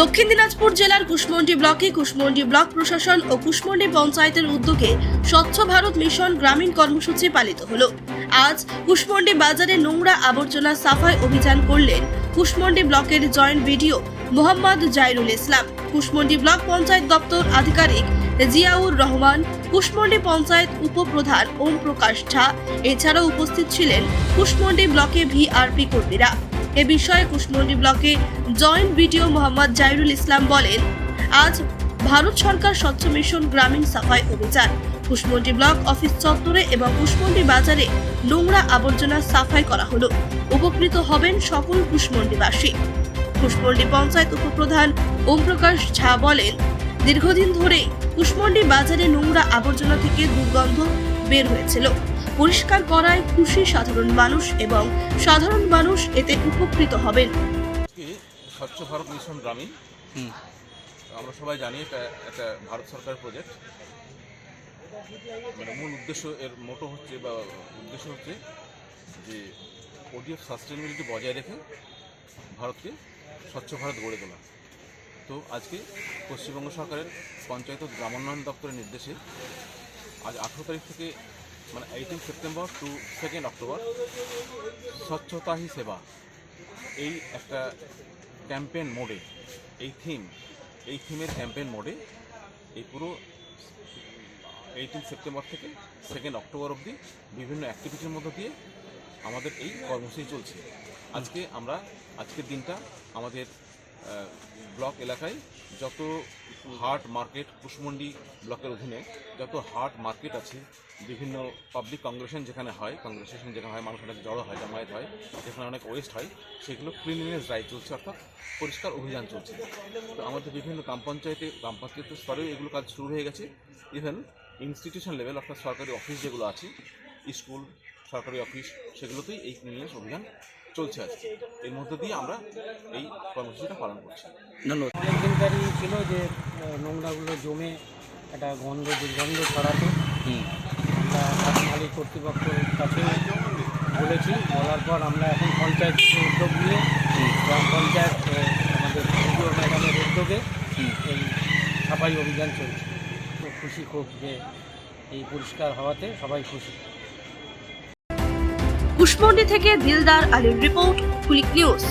দক্ষিণ দিনাজপুর জেলার কুশমন্ডি ব্লকে কুশমন্ডি ব্লক প্রশাসন ও কুশমন্ডি পঞ্চায়েতের উদ্যোগে স্বচ্ছ ভারত মিশন গ্রামীণ কর্মসূচি পালিত হল। আজ কুশমন্ডি বাজারে নোংরা আবর্জনা সাফাই অভিযান করলেন কুশমন্ডি ব্লকের joint BDO Mohammad Zairul Islam. Kushmandi block panchayat দপ্তর আধিকারিক জিয়াউর রহমান, কুশমন্ডি পঞ্চায়েত উপপ্রধান ওম প্রকাশ ঝা, এছাড়াও উপস্থিত ছিলেন কুশমন্ডি ব্লকে ভিআরপি কর্মীরা। এ বিষয়ে কুশমন্ডি ব্লকে জয়েন্ট বিডিও মোহাম্মদ জাইরুল ইসলাম বলেন, আজ ভারত সরকার স্বচ্ছ মিশন গ্রামীণ সাফাই অভিযান। কুশমন্ডি ব্লক অফিস চত্বরে এবং কুশমন্ডি বাজারে নোংরা আবর্জনা সাফাই করা হলো। উপকৃত হবেন সকল কুশমন্ডিবাসী। কুশমন্ডি পঞ্চায়েত উপপ্রধান ওমপ্রকাশ ঝা বলেন, দীর্ঘদিন ধরেই কুশমন্ডি বাজারে নোংরা আবর্জনা থেকে দুর্গন্ধ বের হয়েছিল। পরিষ্কার করায় খুশি সাধারণ মানুষ এবং সাধারণ মানুষ এতে উপকৃত হবেন। স্বচ্ছ ভারত মিশন গ্রামীণ আমরা সবাই জানি এটা একটা ভারত সরকার প্রজেক্ট মানে মূল উদ্দেশ্য এর মোটো হচ্ছে বা উদ্দেশ্য হচ্ছে যে ওডিএফ সাস্টেনেবিলিটি বজায় রেখে ভারতকে স্বচ্ছ ভারত গড়ে তোলা। তো আজকে পশ্চিমবঙ্গ সরকারের পঞ্চায়েত গ্রামোন্নয়ন দপ্তরের নির্দেশে আজ আঠেরো তারিখ থেকে মানে eighteen September to second October Swachhata Hi Seva. এই একটা ক্যাম্পেন মোডে এই থিম এই থিমের ক্যাম্পেন মোডে এই পুরো এইটিন সেপ্টেম্বর থেকে সেকেন্ড অক্টোবর অবধি বিভিন্ন অ্যাক্টিভিটির মধ্য দিয়ে আমাদের এই কর্মসূচি চলছে। আজকে আমরা, আজকের দিনটা আমাদের ব্লক এলাকায় যত হাট মার্কেট, কুশমন্ডি ব্লকের অধীনে যত হাট মার্কেট আছে, বিভিন্ন পাবলিক কংগ্রেশন যেখানে হয় কংগ্রেসেশন যেখানে হয় মানুষ অনেক জড়ো হয়, জমায়েত হয়, যেখানে অনেক ওয়েস্ট হয়, সেগুলো ক্লিনলিনেস ড্রাইভ চলছে, অর্থাৎ পরিষ্কার অভিযান চলছে। তো আমাদের বিভিন্ন গ্রাম পঞ্চায়েতে, গ্রাম পঞ্চায়েত স্তরেও এগুলো কাজ শুরু হয়ে গেছে। ইভেন ইনস্টিটিউশন লেভেল অর্থাৎ সরকারি অফিস যেগুলো আছে স্কুল সরকারি অফিস সেগুলোতেই এই ক্লিনলিনেস অভিযান চলছে আজকে এর মধ্য দিয়ে আমরা এই কর্মসূচিটা পালন করছি। ধন্যবাদ। অনেকদিনকারই ছিল যে নোংরাগুলো জমে একটা গন্ধ দুর্গন্ধ ছড়াতো। হুম। আমরা মালিক কর্তৃপক্ষের কাছে বলেছি বলার পর আমরা এখন পঞ্চায়েত উদ্যোগ নিয়ে গ্রাম পঞ্চায়েত আমাদের ভিডিও ম্যাডামের উদ্যোগে হুম। এই সাফাই অভিযান চলছে। তো খুশি খুব যে এই পরিষ্কার হওয়াতে সবাই খুশি। কুশমন্ডি থেকে দিলদার আলীর রিপোর্ট কুলিক নিউজ।